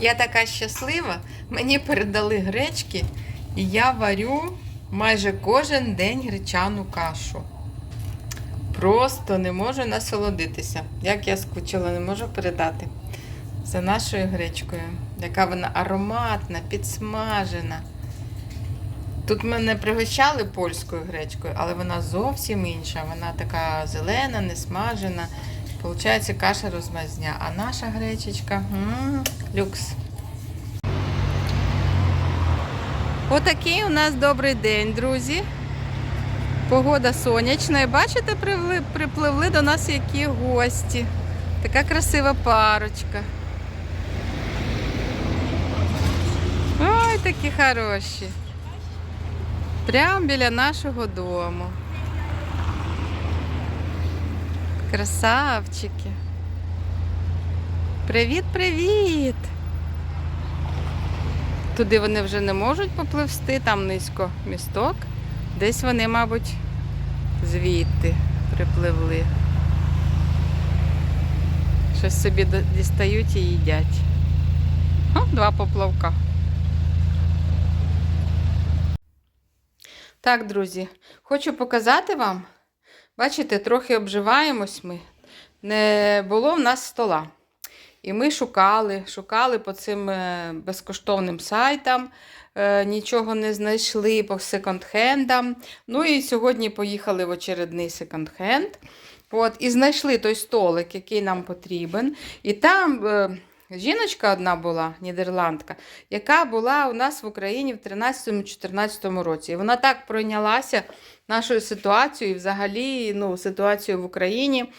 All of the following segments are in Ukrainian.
Я така щаслива, мені передали гречки, і я варю майже кожен день гречану кашу. Просто не можу насолодитися. Як я скучила, не можу передати. За нашою гречкою, яка вона ароматна, підсмажена. Тут мене пригощали польською гречкою, але вона зовсім інша. Вона така зелена, несмажена. Получається каша розмазня. А наша гречечка м, люкс. Отакий у нас добрий день, друзі. Погода сонячна. І бачите, припливли до нас які гості. Така красива парочка. Ой, такі хороші. Прямо біля нашого дому. Красавчики. Привіт, привіт! Туди вони вже не можуть попливсти, там низько місток. Десь вони, мабуть, звідти припливли. Щось собі дістають і їдять. О, два поплавка. Так, друзі, хочу показати вам. Бачите, трохи обживаємось ми. Не було в нас стола. І ми шукали, шукали по цим е, безкоштовним сайтам, е, нічого не знайшли по секонд-хендам. Ну і сьогодні поїхали в очередний секонд-хенд. От, і знайшли той столик, який нам потрібен. І там е, жіночка одна була, нідерландка, яка була у нас в Україні в 13-14 році. І вона так пройнялася нашою ситуацією, і взагалі ну, ситуацією в Україні.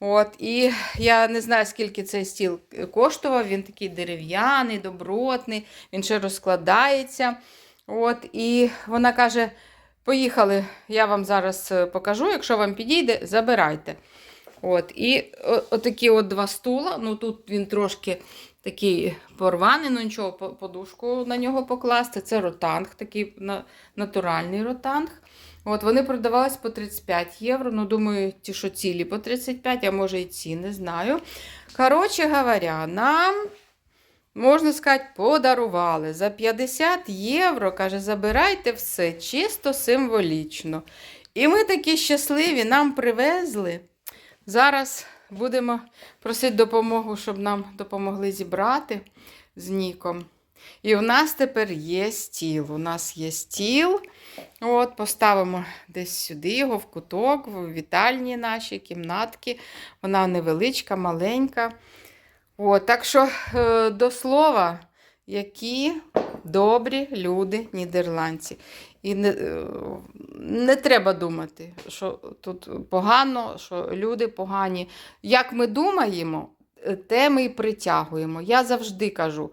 От, і я не знаю, скільки цей стіл коштував. Він такий дерев'яний, добротний, він ще розкладається. От, і вона каже: поїхали, я вам зараз е, покажу, якщо вам підійде, забирайте. От, і отакі от два стула. Ну тут він трошки такий порваний, ну нічого, подушку на нього покласти. Це ротанг, такий на- натуральний ротанг. От вони продавались по 35 євро. Ну, думаю, ті, що цілі по 35, а може і ці, не знаю. Коротше говоря, нам, можна сказати, подарували. За 50 євро, каже, забирайте все, чисто символічно. І ми такі щасливі, нам привезли. Зараз будемо просити допомогу, щоб нам допомогли зібрати з Ніком. І у нас тепер є стіл. У нас є стіл. От, поставимо десь сюди його в куток, в вітальні наші кімнатки. Вона невеличка, маленька. От, так що е, до слова, які добрі люди нідерландці. І не, е, не треба думати, що тут погано, що люди погані. Як ми думаємо, е, те ми і притягуємо. Я завжди кажу.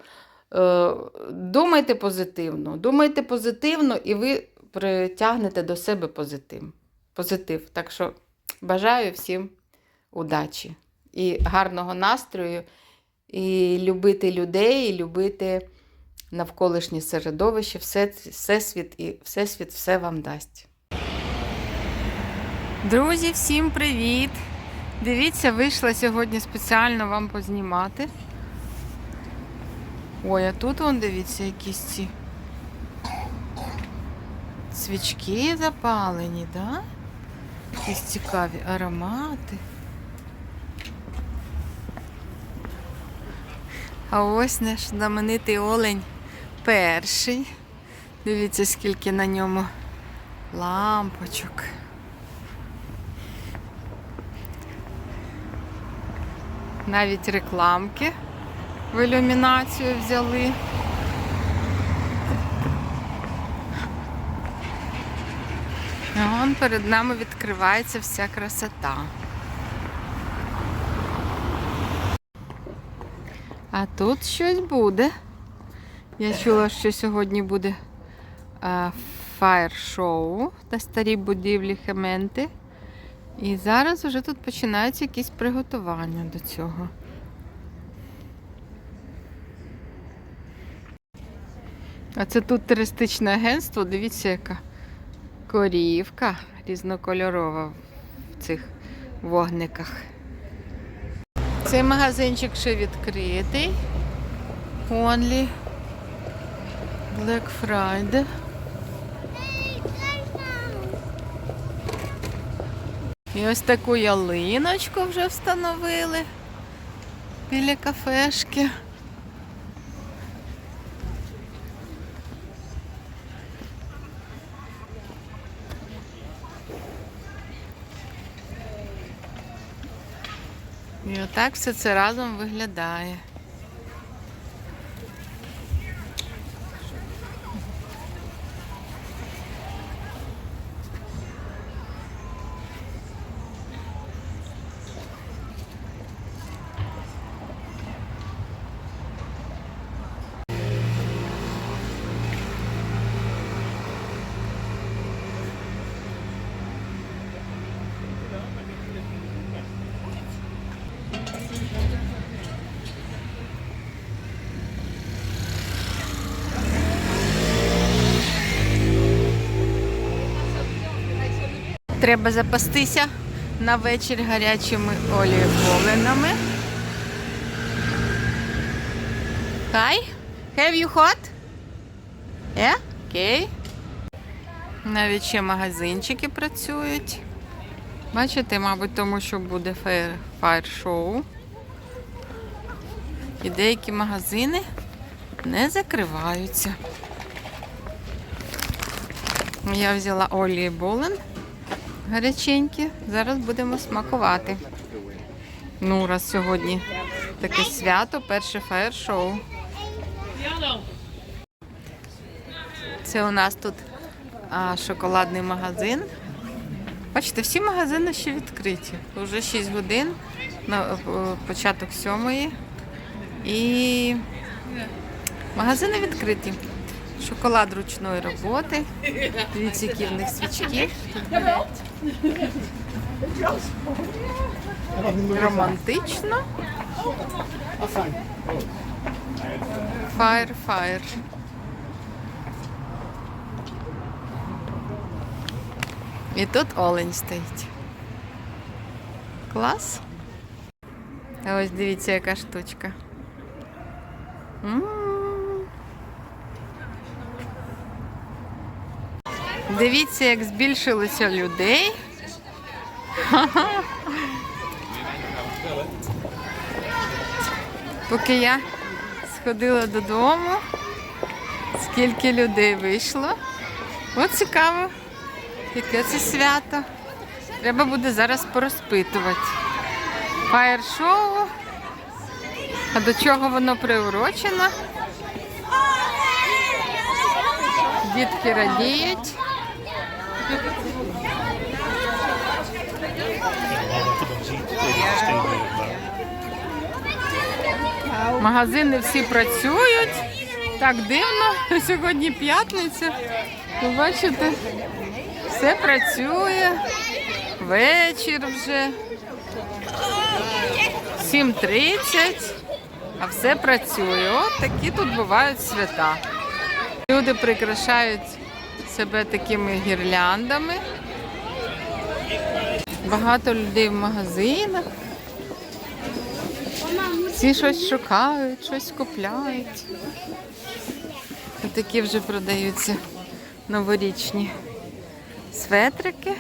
Е, Думайте позитивно, думайте позитивно, і ви притягнете до себе позитив. позитив. Так що бажаю всім удачі і гарного настрою, і любити людей, і любити навколишнє середовище, все, всесвіт і всесвіт все вам дасть. Друзі, всім привіт! Дивіться, вийшла сьогодні спеціально вам познімати. Ой, а тут вон дивіться, якісь ці свічки запалені, да? Якісь цікаві аромати. А ось наш знаменитий олень перший. Дивіться, скільки на ньому лампочок. Навіть рекламки в ілюмінацію взяли. А вон перед нами відкривається вся красота. А тут щось буде. Я чула, що сьогодні буде фаєр-шоу на старій будівлі Хементи. І зараз вже тут починаються якісь приготування до цього. А це тут туристичне агентство. Дивіться, яка корівка різнокольорова в цих вогниках. Цей магазинчик ще відкритий. Only Black Friday. І ось таку ялиночку вже встановили біля кафешки. І отак все це разом виглядає. Треба запастися на вечір гарячими олієволинами. Hi, have you hot? Yeah? Okay. Навіть ще магазинчики працюють. Бачите, мабуть, тому що буде фаєр, фаєр-шоу. І деякі магазини не закриваються. Я взяла олії болен гаряченькі. Зараз будемо смакувати. Ну, раз сьогодні таке свято, перше фаєр-шоу. Це у нас тут а, шоколадний магазин. Бачите, всі магазини ще відкриті. Уже 6 годин, на е, початок сьомої. І магазини відкриті. Шоколад ручної роботи. Дивіться, які в них свічки. Романтично. Фаєр, фаєр. І тут олень стоїть. Клас. А ось дивіться, яка штучка. М. Дивіться, як збільшилося людей. Поки я сходила додому, скільки людей вийшло. От цікаво, яке це свято. Треба буде зараз порозпитувати. Фаєр-шоу. А до чого воно приурочено? Дітки радіють. Магазини всі працюють. Так дивно. Сьогодні п'ятниця. Ви бачите, все працює. Вечір вже. 7.30, а все працює. От такі тут бувають свята. Люди прикрашають себе такими гірляндами. Багато людей в магазинах. Всі щось шукають, щось купляють. Ось такі вже продаються новорічні светрики.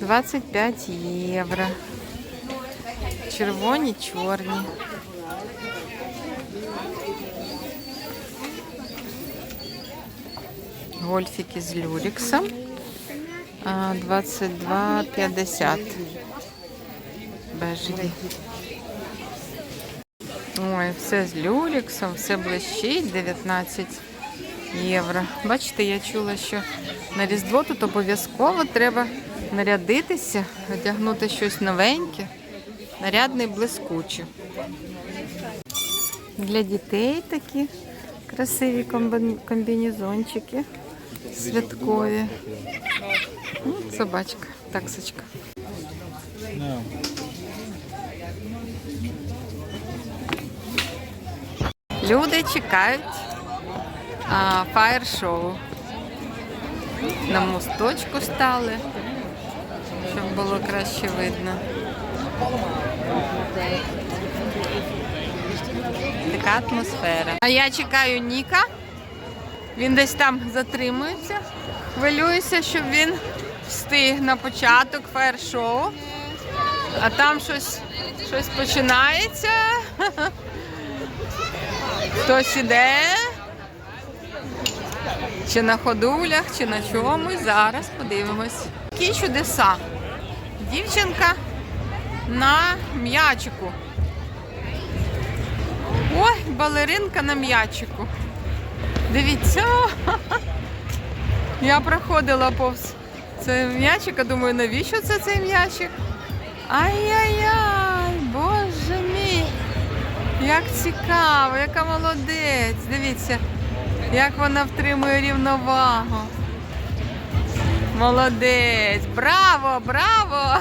25 євро. Червоні, чорні. Гольфики з люрексом. А, 22,50. Бежеві. Ой, все з люрексом, все блищить, 19 євро. Бачите, я чула, що на Різдво тут обов'язково треба нарядитися, одягнути щось новеньке, нарядне і блискуче. Для дітей такі красиві комбінезончики святкові. М, Собачка, таксочка. Люди чекають фаєр-шоу. На мосточку стали, щоб було краще видно. така атмосфера. А я чекаю Ніка. Він десь там затримується. Хвилююся, щоб він встиг на початок фаєр-шоу. А там щось, щось починається. Хтось іде. Чи на ходулях, чи на чомусь. Зараз подивимось. Які чудеса. Дівчинка на м'ячику. Ой, балеринка на м'ячику. Дивіться. Я проходила повз цей м'ячик, а думаю, навіщо це цей м'ячик? Ай-яй-яй, боже мій. Як цікаво, яка молодець. Дивіться, як вона втримує рівновагу. Молодець. Браво, браво!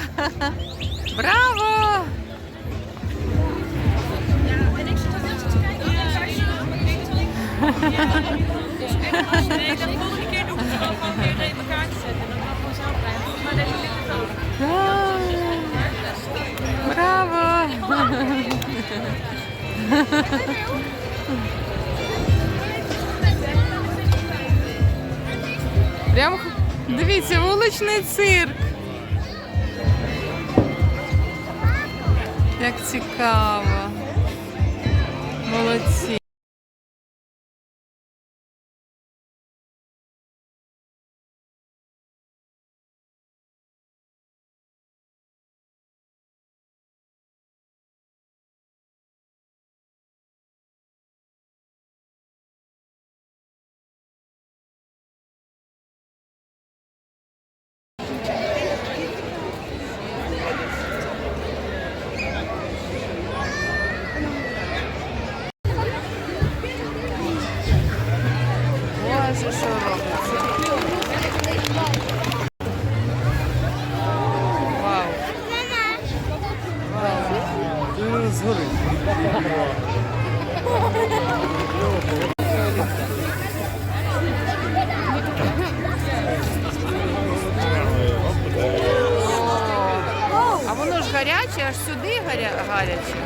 Браво! Браво! Прям х- дивіться, вуличний цирк. Як цікаво. А